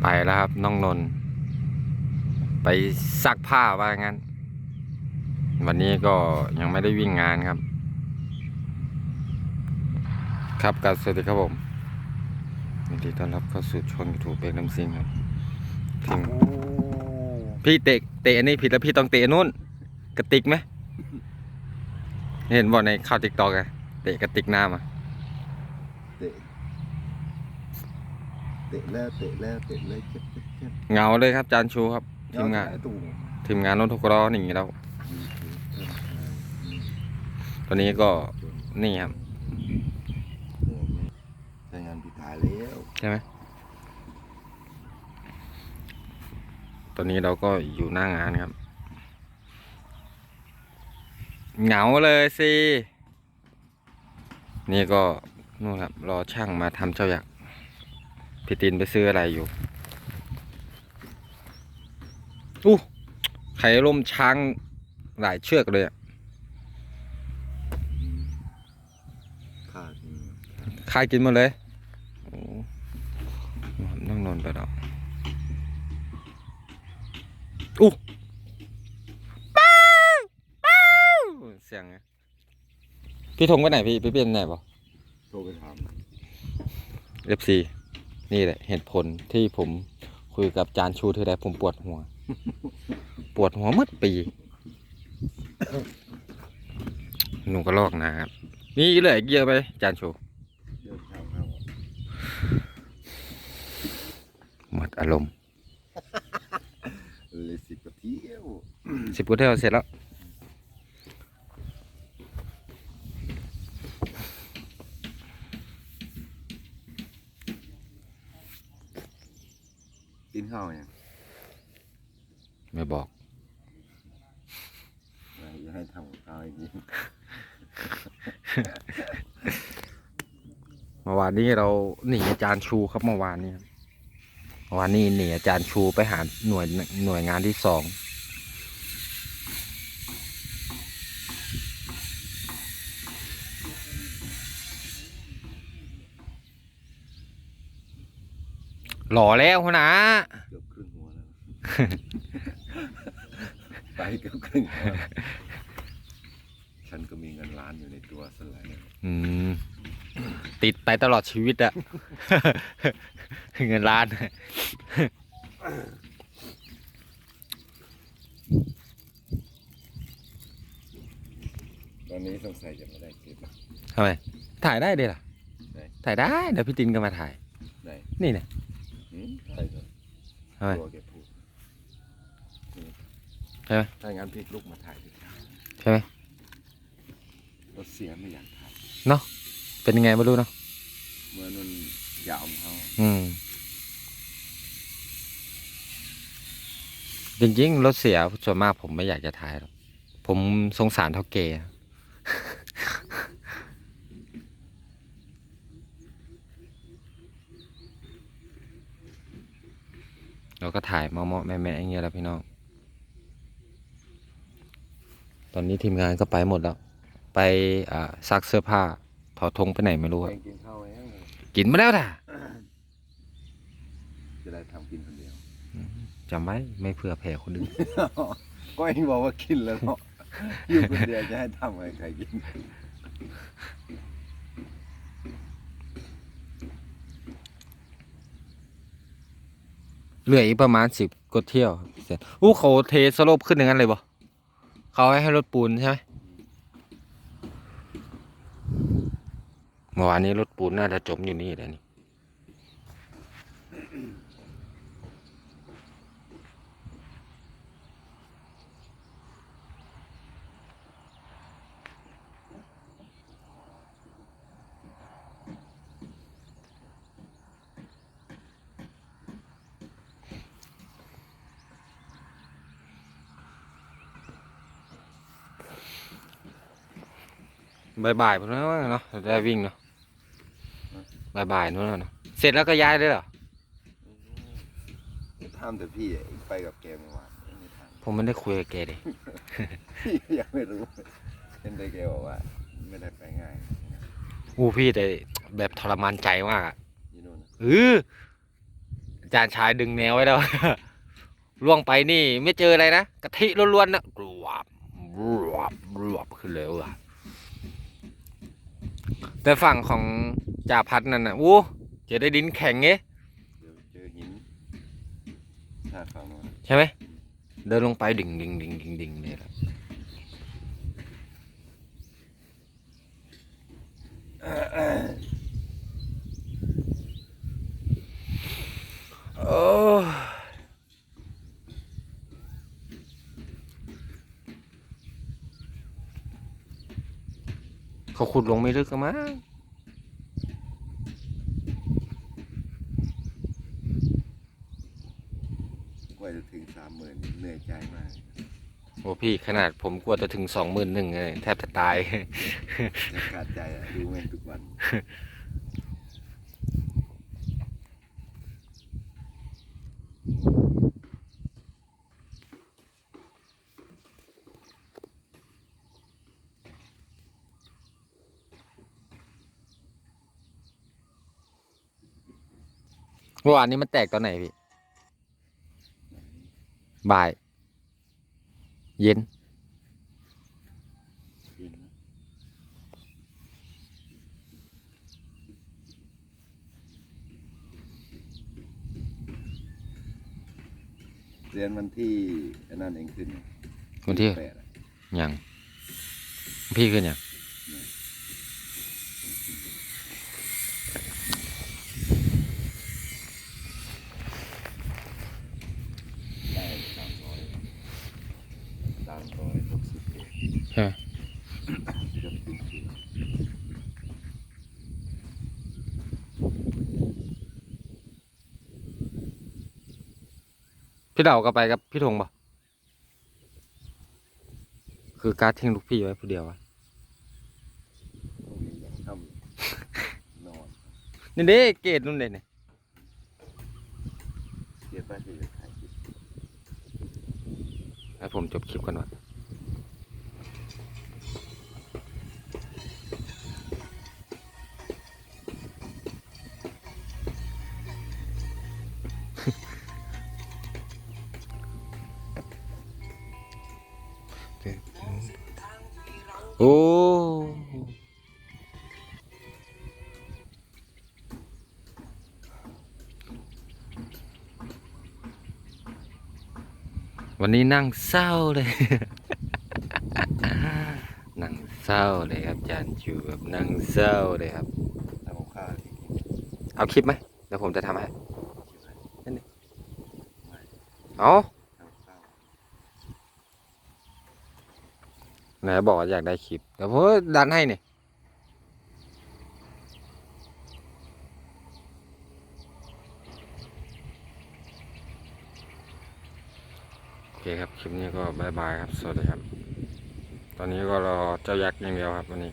ไปแล้วครับน้องนนท์ไปซักผ้าว่างั้น วันนี้ก็ยังไม่ได้วิ่งงานครับ ครับกับสวัสดีครับผมยินดีต้อนรับเข้าสู่ช่องยูทูบเป็นน้ำซิงครับถึงโอ้พี่เตะเตะอันนี้ผิดแล้วพี่ต้องเตะอันนู้นกระติกไหม เห็นบอกในข่าวติ๊กตอกอะเตะกระติกน้ำอะ เตะเตะแล้วเตะแล้วเตะเลยเจ็บเจ็บเจ็บเหงาเลยครับจานชูครับ ทีมงานเอตู่ทีมงานรถทุกล้อหนีแล้วตอนนี้ก็นี่ครับใช้งานผิดถ่ายแล้วใช่ไหมตอนนี้เราก็อยู่หน้างานครับ เหงาเลยสิ นี่ก็นู่นครับรอช่างมาทำเจ้ายักษ์ พี่ตินไปซื้ออะไรอยู่ อู้ไข่ล่มช้างหลายเชือกเลยอะขาดอืมคายกินหมดเลยโอ้นั่งนอนไปแล้วอู้ป้าวป้าวเสียงไงพี่ธงไปไหนพี่ไปเปลี่ยนไหนบ่โทรไปถามเอฟซี นี่แหละเหตุผลที่ผมคุยกับจานชูเธอได้ผมปวดหัว ปวดหัวหมืดปีหนูก็ลอกนะครับ นี่เหลืออีกเยอะไป จานชูเดินทางเข้าหมดอารมณ์เลยสิบกว่าเที่ยวสิบกุเทลเสร็จแล้ว กินข้าวยัง ไม่บอก ไม่จะให้ทำ กับข้าวให้กิน เมื่อวานนี้เราหนีอาจารย์ชูครับเมื่อวานนี้ครับเมื่อวานนี้หนีอาจารย์ชูไปหาหน่วยหน่วยงานที่สองหล่อแล้วหัวหนะเกือบครึ่งหัวแล้ว ไปเกือบครึ่งหัว ฉันก็มีเงินล้านอยู่ในตัวสลายเนี่ยอืม ติดไปตลอดชีวิตอะ เงินล้าน ตอนนี้สงสัยจะไม่ได้คลิป ทำไม ถ่ายได้เลยล่ะ ได้ ถ่ายได้ เดี๋ยวพี่ตินก็มาถ่ายไหนนี่เนี่ย หืมใช่เลยทำไม ตัวแกพูดใช่ไหม ถ้างั้นพี่ลุกมาถ่ายดิใช่ไหม รถเสียไม่อยากถ่ายเป็นยังไงไม่รู้เนาะเหมือนมันยาวของเขาอืม จริงๆรถเสียส่วนมากผมไม่อยากจะถ่ายหรอกผมสงสารเท่าเกย์อะเราก็ถ่ายเมาๆแม่ๆอย่างเงี้ยแหล้วพี่น้อง ตอนนี้ทีมงานก็ไปหมดแล้ว ไปอ่าซักเสื้อผ้า ถอดธงไปไหนไม่รู้อะเองกินข้าวเองกินมาแล้วท่ะจะได้ทำกินคนเดียวจำไว้ไม่เผื่อแผ่คนอื่นก็เองบอกว่ากินแล้วเนาะอยู่คนเดียวจะให้ทำอะไรใครกินเหลืออีกประมาณสิบกว่าเที่ยวเสร็จอู้เขาเทสโลปขึ้นอย่างนั้นเลยบ่เขาให้ให้รถปูนใช่ไหม เมื่อวานนี้รถปูนน่าจะจมอยู่นี่แหละนี่บ่ายๆพวกนั้นเนาะจะได้วิ่งเนาะ บ่ายๆนู้นเนาะเสร็จแล้วก็ย้ายเลยเหรอ ทำแต่พี่ไปกับแกเมื่อวานไม่ทผมไม่ได้คุยกับแกเลยำ พี่ยังไม่รู้เห็นแต่แกบอกว่า ไม่ได้ไปง่ายอู้พี่แต่แบบทรมานใจมากอะยี่นู่นน่ะเอออาจารย์ชายดึงแนวไว้แล้ว ล่วงไปนี่ ไม่เจออะไรนะกะทิล้วนๆนะกรวบรวบรวบขึ้นเลยว่ะ แต่ฝั่งของจ่าพัดนั่นน่ะอู้เจอได้ดินแข็งเงี้เดี๋ยวเจอหินชาติฝั่งโน้นใช่ไหมเดินลงไปดิ่งดิ่งดิ่งดิ่งดิ่งเลยครับโอ้ เขาขุดลงไม่ลึกกันมั้งกว่าจะถึงสามหมื่นเหนื่อยใจมากโอ้พี่ขนาดผมกลัวจะถึงสองหมื่นหนึ่งเลยแทบจะตาย จะขาดใจอะดูแม่งทุกวัน เมื่อวานนี้มันแตกตอนไหนพี่ บ่าย เย็นกินเรียนวันที่อันนั้นเองขึ้นวันที่แปดอะยัง พี่ขึ้นยัง ได้สามร้อยสามร้อยหกสิบเอ็ดฮะเกือบถึงสี่พี่เดาก็ไปกับพี่ธงป่ะคือการดทิ้งลูกพี่ไว้ผู้เดียวอะต้องมีอย่างทำนอนนี่เด้เกตนู่นเลยเนี่ยเกียรติป้าที่จะถ่ายคลิปให้ผมจบคลิปกันวะ โอ้วันนี้นั่งเศร้าเลย นั่งเศร้าเลยครับอาจารย์ชูแบบนั่งเศร้าเลยครับทำกับข้าวที่กินเอาคลิปไหมเดี๋ยวผมจะทำให้คลิปอะไรเอา ทำกับข้าว ไหนบอกอยากได้คลิปเดี๋ยวผมดันให้เนี่ยโอเคครับ คลิปนี้ก็บายบายครับ สวัสดีครับ ตอนนี้ก็รอเจ้ายักษ์อย่างเดียวครับวันนี้